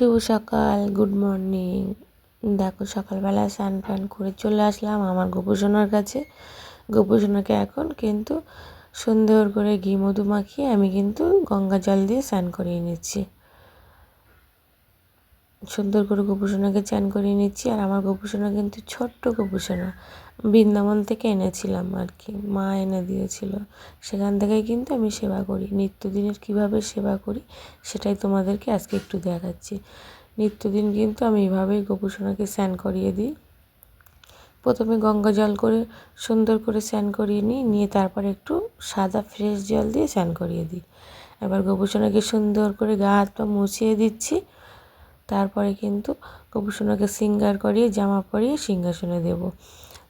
শুভ সকাল good morning দেখো, সকালবেলা স্নান ফ্যান করে চলে আসলাম আমার গোপুসোনার কাছে। গোপুসোনাকে এখন কিন্তু সুন্দর করে ঘি মধু মাখিয়ে আমি কিন্তু গঙ্গা জল দিয়ে স্নান করিয়ে নিচ্ছি। সুন্দর করে গোপুসোনাকে চান করিয়ে নিচ্ছি আর আমার গোপুসোনা কিন্তু ছোট্ট গোপুসোনা। বৃন্দাবন থেকে এনেছিলাম আর কি, মা এনে দিয়েছিল। সেখান থেকেই কিন্তু আমি সেবা করি। নিত্যদিনের কীভাবে সেবা করি সেটাই তোমাদেরকে আজকে একটু দেখাচ্ছি। নিত্যদিন কিন্তু আমি এভাবেই গোপুসোনাকে স্নান করিয়ে দিই। প্রথমে গঙ্গা জল করে, সুন্দর করে স্নান করিয়ে নিই, নিয়ে তারপর একটু সাদা ফ্রেশ জল দিয়ে স্নান করিয়ে দিই। এবার গোপুসোনাকে সুন্দর করে গা হাত পা মুছিয়ে দিচ্ছি। তারপরে কিন্তু গোপুসোনাকে সিঙ্গার করিয়ে, জামা পরিয়ে সিংহাসনে দেবো।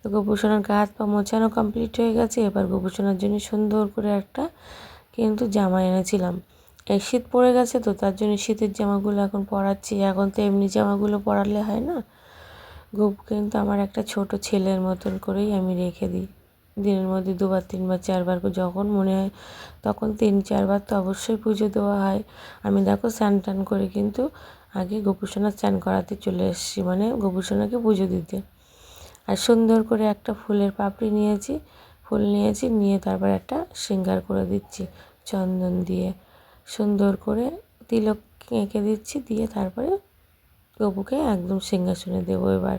তো গোপুসোনার গা হাত পা মোছানো কমপ্লিট হয়ে গেছে। এবার গোপুসোনার জন্য সুন্দর করে একটা কিন্তু জামা এনেছিলাম। এই শীত পড়ে গেছে তো তার জন্য শীতের জামাগুলো এখন পরাচ্ছি। এখন তো এমনি জামাগুলো পরালে হয় না। গোপ কিন্তু আমার একটা ছোট ছেলের মতন করেই আমি রেখে দিই। দিনের মধ্যে দুবার, তিনবার, চারবার যখন মনে হয় তখন তিন, চারবার তো অবশ্যই পুজো দেওয়া হয়। আমি দেখো স্নান টান করে কিন্তু আগে গোপুসোনা স্নান করাতে চলে এসেছি মানে গোপুসোনাকে পুজো দিতে। আর সুন্দর করে একটা ফুলের পাপড়ি নিয়েছি, ফুল নিয়েছি, নিয়ে তারপর একটা শৃঙ্গার করে দিচ্ছি চন্দন দিয়ে। সুন্দর করে তিলক এঁকে দিচ্ছি, দিয়ে তারপরে গপুকে একদম সিংহাসনে দেবো এবার।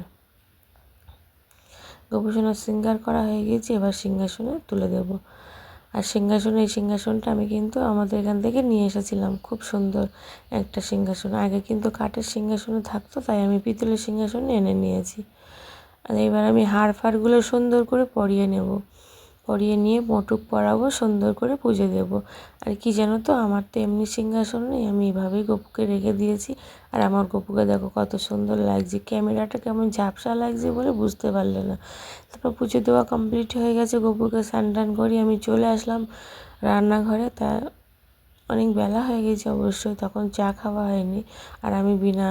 গপুসোনার শৃঙ্গার করা হয়ে গিয়েছে, এবার সিংহাসনে তুলে দেব। আর সিংহাসন, এই সিংহাসনটা আমি কিন্তু আমাদের এখান থেকে নিয়ে এসেছিলাম। খুব সুন্দর একটা সিংহাসন। আগে কিন্তু কাঠের সিংহাসনে থাকতো, তাই আমি পিতলের সিংহাসনে এনে নিয়েছি। আর এবার আমি হাড় ফাড়গুলো সুন্দর করে পরিয়ে নেব। পরিয়ে নিয়ে মোটুক পরাবো, সুন্দর করে পুজো দেব। আর কি জানো তো, আমার তো এমনি সিংহাসন নেই, আমি এভাবেই গপুকে রেখে দিয়েছি। আর আমার গপুকে দেখো কত সুন্দর লাগছে, ক্যামেরাটা কেমন ঝাপসা লাগছে বলে বুঝতে পারলে না। তারপর পুজো দেওয়া কমপ্লিট হয়ে গেছে, গপুকে স্নান টান করি আমি চলে আসলাম রান্নাঘরে। তা অনেক বেলা হয়ে গেছে অবশ্যই, তখন চা খাওয়া হয়নি। আর আমি বিনা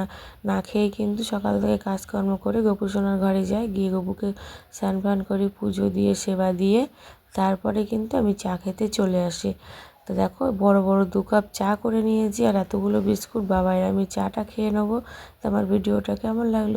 না খেয়ে কিন্তু সকাল থেকে কাজকর্ম করে গোপু সোনার ঘরে যাই, গিয়ে গপুকে স্নান ফান করি, পুজো দিয়ে, সেবা দিয়ে, তারপরে কিন্তু আমি চা খেতে চলে আসি। তো দেখো, বড় বড় দু কাপ চা করে নিয়েছি আর এতগুলো বিস্কুট, বাবাই আমি চাটা খেয়ে নেব। তো আমার ভিডিওটা কেমন লাগল